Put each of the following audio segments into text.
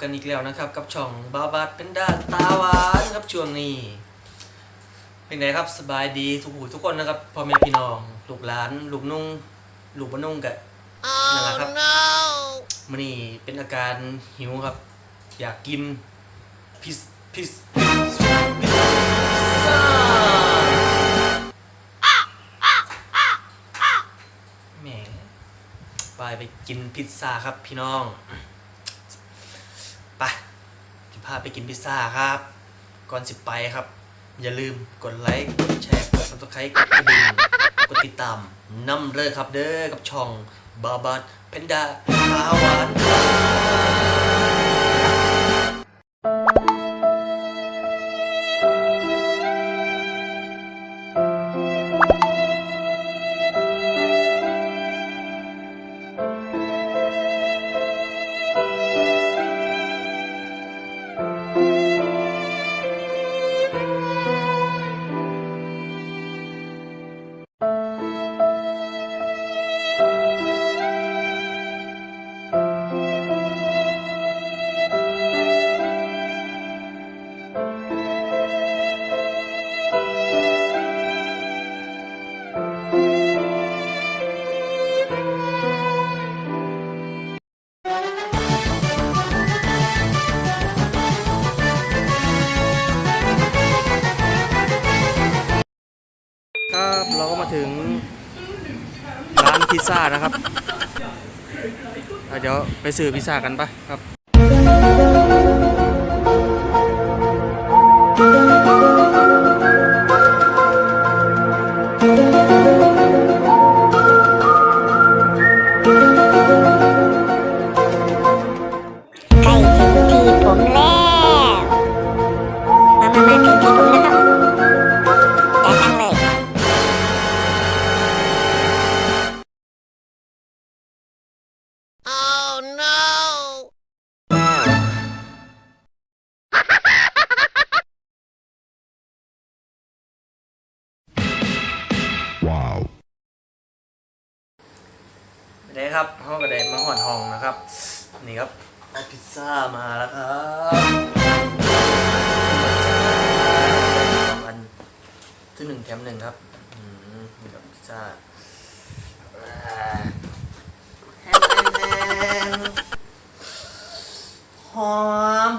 กันอีกแล้วนะครับ กับช่องบาบัดเป็นดาตาหวานครับช่วงนี้ เป็นไงครับสบายดีทุกผู้ทุกคนนะครับพ่อแม่พี่น้องลูกหลานลูกนุ่งลูกบนุ่งกันนั่นแหละครับมันนี่เป็นอาการหิวครับ อยากกินพิซพิซพิซซ่าแหมไปไปกินพิซซ่าครับพี่น้องไปจะ พาไปกินพิซซ่าครับ ก่อนสิบไปครับ อย่าลืมกดไลค์กดแชร์กดซับสไครต์กดกระดิ่งกดติดตามนำเลยครับเด้อกับช่องบาบัดเพนดาพาหวานครับ ซซ่านะครับ เดี๋ยวไปซื้อพิซซ่ากันปะครับ ได้ครับห้องกระไดมาหอนห้องนะครับ นี่ครับเอาพิซซ่ามาแล้วครับสองอันซื้อหนึ่งแถมหนึ่งครับอืมนี่ครับพิซซ่าอ่าแฮมแฮมแฮมหอม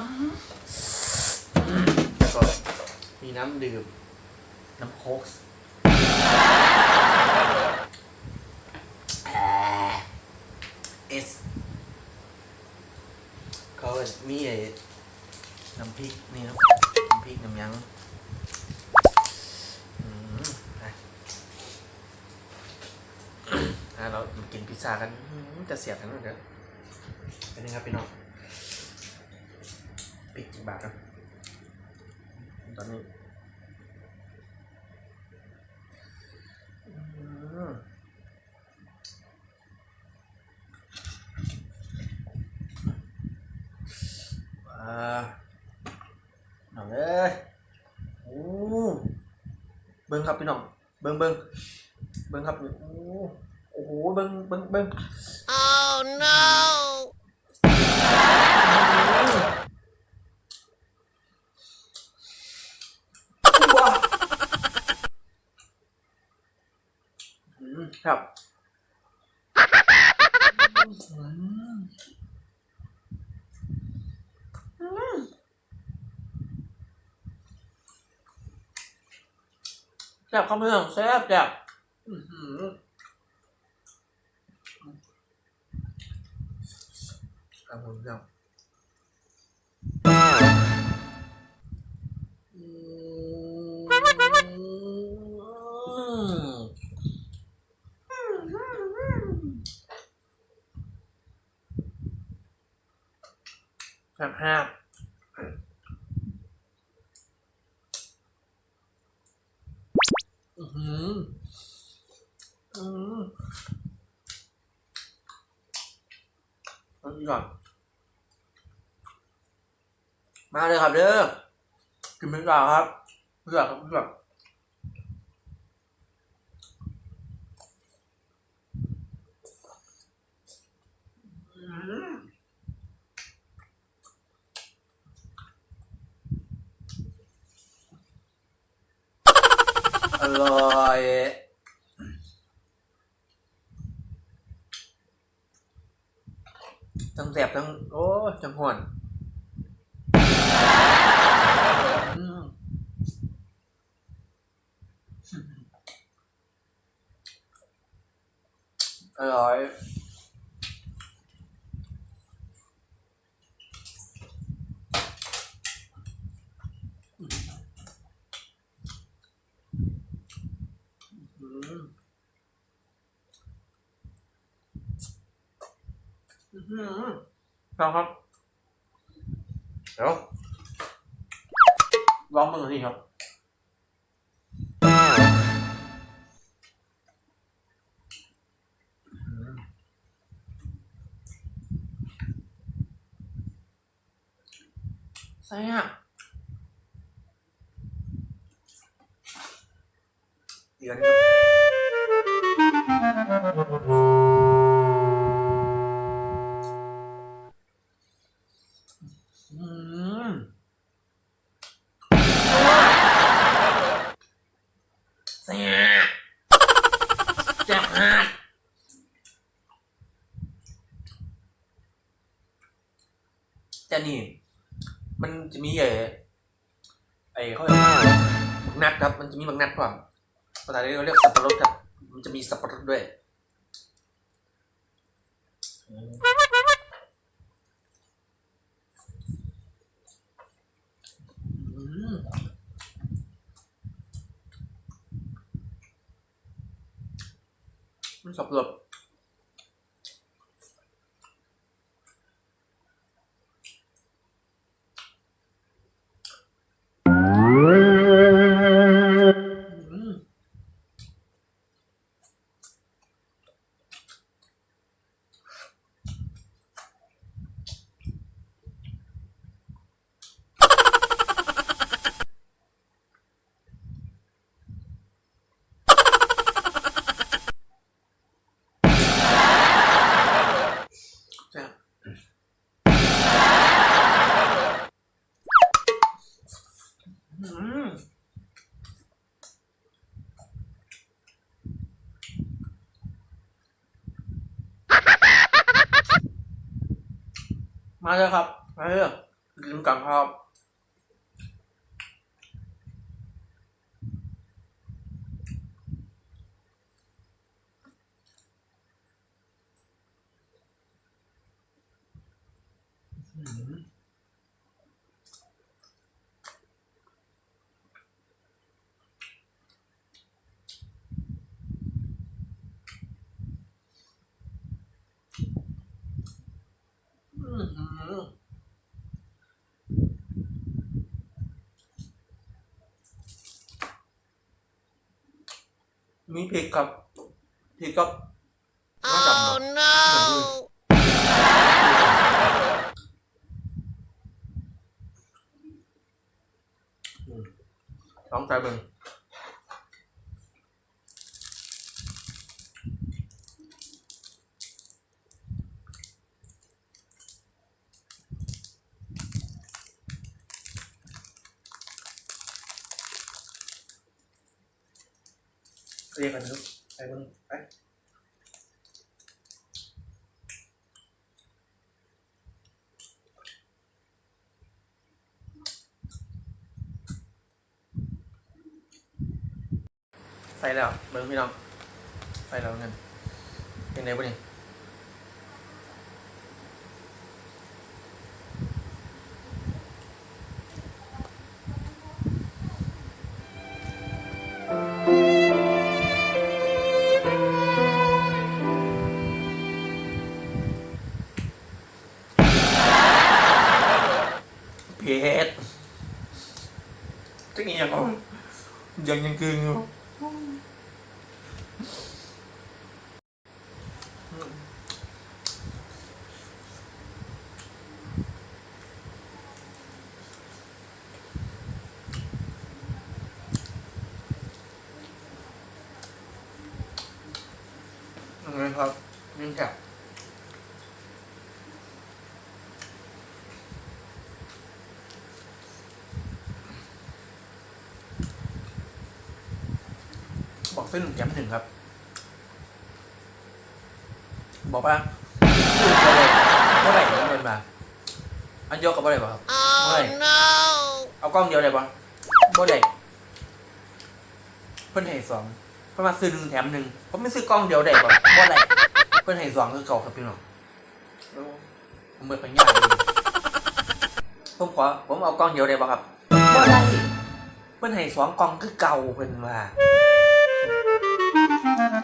อืมแล้วก็มีน้ำดื่ม น้ำโค้ก เอสเขา มีไอ้น้ำพริกนี่นะน้ำพริกน้ำยังอืมอะอะเรามากินพิซซ่ากันอืมจะเสียบกันหมดเด้อเป็นยังครับพี่น้องพริกกี่บาทครับตอนนี้อืม อ่าน้องเอ้ยโอ้เบิ้งครับพี่น้อง เบิ้งเบิ้งเบิ้งครับนี่โอ้โอ้โห เบิ้งเบิ้งเบิ้ง Oh no ว้าอืมครับอืมอืม แซ่บครับเพื่อนแซ่บแซ่บอื้อหือครับผมครับอืมแซ่บแซ่บ มาเลยครับเด้อกินเป็นดาครับเพื่อครับเพื่กอร่อยทั้งแสบทั้ง โอ้ทั้งห่อน อร่อยอืมอื้อหือครับครับ เดี๋ยวลองมือนี่ครับ ใส่อะเดี๋ยวนี้ครับอืมแซ่บแซ่บมากแต่นี่ มันจะมีไอ้ไอ้เขาเรียกว่าบักนัดครับ มันจะมีบักนัดก่อนภาษาไทยเขาเรียกสับปะรดครับ มันจะมีสับปะรดด้วยมันสับปะรด แซ่บอืมมาเลยครับ มาเลยลืมกันครับ มีพริกครับพริกครับน่าจำนะอืมลองใจมึง เรียกกันลูกไปมึงไปใส่แล้วเบิ้งพี่น้องใส่แล้วเงินเป็นไงบ้างนี่ เส้นหนึ่งแถมหนึ่งครับ บอกว่าเมื่อไหร่เมื่อไหร่เงินมา อันยกกับเมื่อไหร่บ่ครับเมื่อไหร่เอากล้องเดียวได้ปะเมื่อไหร่เพิ่นให้สองเพิ่นมาซื้อหนึ่งแถมหนึ่งผมไม่ซื้อกล้องเดียวได้ปะเมื่อไหร่เพิ่นให้สองคือเก่าครับพี่น้องผมเบิดปัญญาเลยผมขอผมเอากล้องเดียวได้ปะครับเมื่อไหร่เพิ่นให้สองกล้องคือเก่าเพิ่นว่า สุ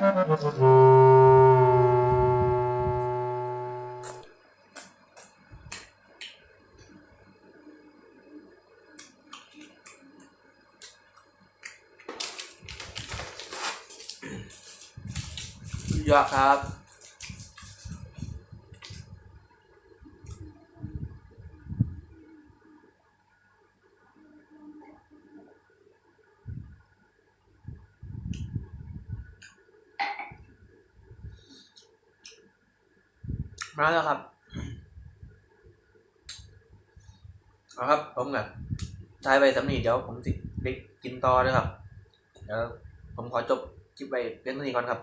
ดยอดครับ มาแล้วครับเอาครับ ผมกับทายไปสำนีเดี๋ยวผมสิไปกินต่อเลยครับเดี๋ยวผมขอจบคลิปไปเพียงเท่านี้ก่อนครับ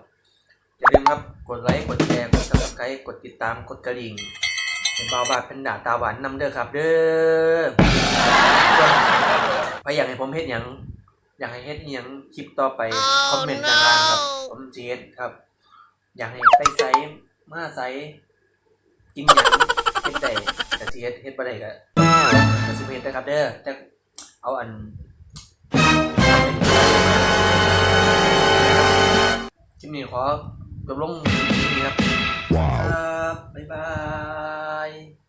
อย่าลืมครับกดไลค์กดแชร์กด subscribe กดติดตามกดกระดิ่งเป็นเบาบาดเป็นด่าตาหวานนำเด้อครับ เด้อไปอยากให้ผมเฮ็ดหยังอยากให้เฮ็ดหยังคลิปต่อไปคอมเมนต์ด้านล่างครับ ผมจะเฮ็ดครับ อยากให้ไปไซส์มาไซส์ กินหยังเฮ็ดได้แต่สิเฮ็ดเฮ็ดบ่ได้ก็ก็สิบ่เฮ็ดได้ครับเด้อแต่เอาอันคลิปนี้ขอจบลงที่นี้ครับครับบ๊ายบาย